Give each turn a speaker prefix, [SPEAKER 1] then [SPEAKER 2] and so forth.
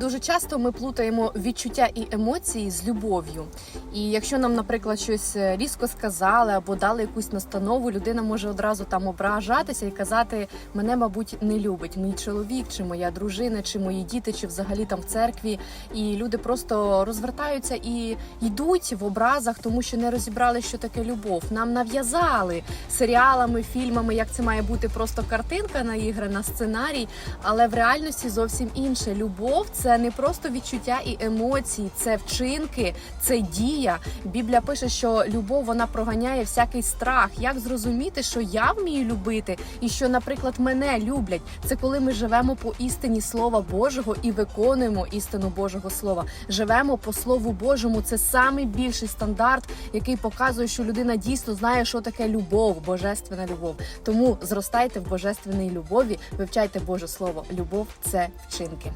[SPEAKER 1] Дуже часто ми плутаємо відчуття і емоції з любов'ю. І якщо нам, наприклад, щось е, різко сказали або дали якусь настанову, людина може одразу там ображатися і казати: мене, мабуть, не любить мій чоловік, чи моя дружина, чи мої діти, чи взагалі там в церкві. І люди просто розвертаються і йдуть в образах, тому що не розібрали, що таке любов. Нам нав'язали серіалами, фільмами, як це має бути просто картинка наіграна, сценарій. Але в реальності зовсім інше. Любов це не просто відчуття і емоції, це вчинки, це дія. Біблія пише, що любов вона проганяє всякий страх. Як зрозуміти, що я вмію любити, і що, наприклад, мене люблять? Це коли ми живемо по істині Слова Божого і виконуємо істину Божого Слова. Живемо по Слову Божому. Це самий більший стандарт, який показує, що людина дійсно знає, що таке любов, божественна любов. Тому зростайте в божественній любові, вивчайте Боже Слово. Любов це вчинки.